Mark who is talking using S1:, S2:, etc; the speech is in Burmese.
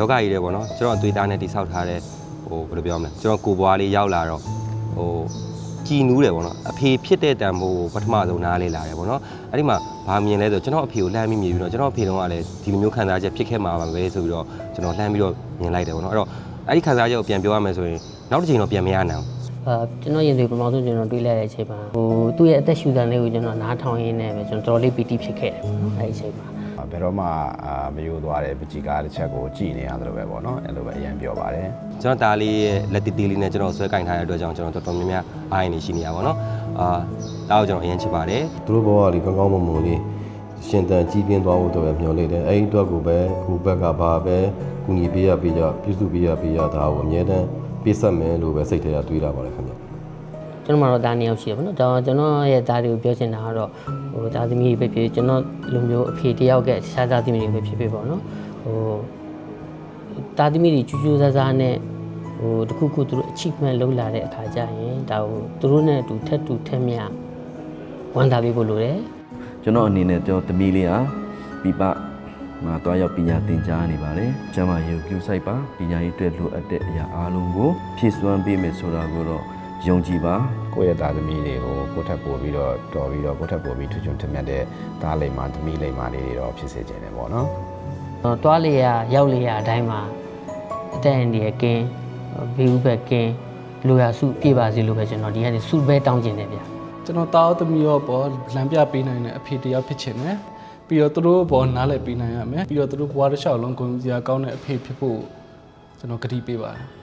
S1: လောကကြီးတဲ့ပေါ့နော်ကျွန်တော်အသွေးသားနဲ့တိဆောက်ထားတဲ့ဟိုဘယ်လိုပြောမလဲကျွန်တော်ကိုယ်ပွားလေးရောက်လာတော့ဟိုကြည်နူးတယ်ပေါ့နော်အဖေဖြစ်တဲ့တန်ဖိုးကိုပထမဆုံးနားလေလာတယ်ပေါ့နော်အဲ့ဒီမှာဘာမြင်လဲဆိုကျွန်တော်အဖေကိုလှမ်းပြီးမြင်ပြီးတော့ကျွန်တော်အဖေတုန်းကလည်းဒီလိုမျိုးခံစားချက်ဖြစ်ခဲ့မှာပါပဲဆိုပြီးတော့ကျွန်တော်လှမ်းပြီးတော့မြင်လိုက်တယ်ပေါ့နော်အဲ့တော့အဲ့ဒီခံစားချက်ကိုပြန်ပြောရမယ်ဆိုရင်နောက်တစ်ချိန်တော့ပြန်မရနိုင်ဘူး
S2: အာကျွန်တော်ရင်သွေးပထမဆုံးကျွန်တော်တွေးလိုက်တဲ့အချိန်မှာဟိုသူ့ရဲ့အသက်ရှူတန်လေးကိုကျွန်တော်နားထောင်ရင်းနဲ့ပဲကျွန်တော်တော်တော်လေးပီတိဖြစ်ခဲ့တယ်ပေါ့နော်အဲ့ဒီအချိန်မှာ
S3: ဘယ်တော့မှအာမယိုးသွားတဲ့ပကြီးကားတစ်ချက်ကိုကြည်နေရတယ်လို့ပဲပေါ့နော်အဲ့လိုပဲအရင်ပြောပါတယ်
S1: ကျွန်တော်ဒါလေးရဲ့လက်တီတီလေးနဲ့ကျွန်တော်ဆွဲကင်ထားတဲ့အတွက်ကြောင့်ကျွန်တော်တော်တော်များများအားရနေရှိနေရပါတော့အာဒါကိုကျွန်တော်အရင်ချစ်ပါတယ်
S4: သူတို့ဘဝလေးကောင်းကောင်းမွန်မွန်လေးရှင်တန်ကြီးပြင်းသွားဖို့တော့ပဲမျှော်လင့်တယ်အဲ့ဒီအတွက်ကိုပဲခုဘက်ကဘာပဲကူညီပေးရပေးကြပြုစုပေးရပေးရဒါကိုအမြဲတမ်း ပေးဆက်မယ်လို့ပဲစိတ်ထဲကတွေးတာပါလေခင်ဗျ
S2: ကျွန်တော်မှတော့ဒါနှစ်ယောက်ရှိရပါတော့ဒါကျွန်တော်ရဲ့သားတွေကိုပြောချင်တာကတော့ဟိုသားသမီးတွေပဲဖြစ်ကျွန်တော်လူမျိုးအဖေတယောက်ကတခြားသားသမီးတွေပဲဖြစ်ဖြစ်ပေါ့နော်ဟိုသားသမီးတွေကျူးကျူးဆားဆားနဲ့ဟိုတခုခုသူတို့ achievement လုပ်လာတဲ့အခါကျရင်ဒါကိုသူတို့နဲ့အတူထက်တူထက်မြဝန်တာပေးဖို့လိုတယ်
S5: ကျွန်တော်အနေနဲ့ကျွန်တော်သမီးလေးဟာပြပ မှာတွားရောက်ပညာသင်ကြားနေပါတယ်။ကျမ်းမာရေးကိုပြုဆိုင်ပါပညာရေးအတွက်လိုအပ်တဲ့အရာအားလုံးကိုဖြည့်စွမ်းပေးမယ်ဆိုတာကိုတော့ယုံကြည်ပါ
S3: ကိုယ့်ရဲ့သားသမီးတွေကိုကိုယ့်ထက်ပိုပြီးတော့တော်ပြီးတော့ကိုယ့်ထက်ပိုပြီးထွချွန်ထက်မြက်တဲ့သားလိမ္မာသမီးလိမ္မာလေးတွေတော့ဖြစ်စေချင်တယ်ပေါ့နော်
S2: ဟိုတွားလေရရောက်လေရအတိုင်းမှာအတက်အန်ဒီရကင်းဘေးဥဘက်ကင်းလိုရစုပြေပါစေလို့ပဲကျွန်တော်ဒီကနေစုပဲတောင်းကျင်တယ်ဗျာ
S6: ကျွန်တော်တားသမီးရောပေါ်လမ်းပြပေးနိုင်တဲ့အဖေတရားဖြစ်ချင်တယ် ပြီးတော့သူတို့ပေါ်နားလည်ပေးနိုင်ရမယ်ပြီးတော့သူတို့ဘဝတစ်လျှောက်လုံးကိုယ်စရာကောင်းတဲ့အဖေဖြစ်ဖို့ကျွန်တော်ကတိပေးပါတယ်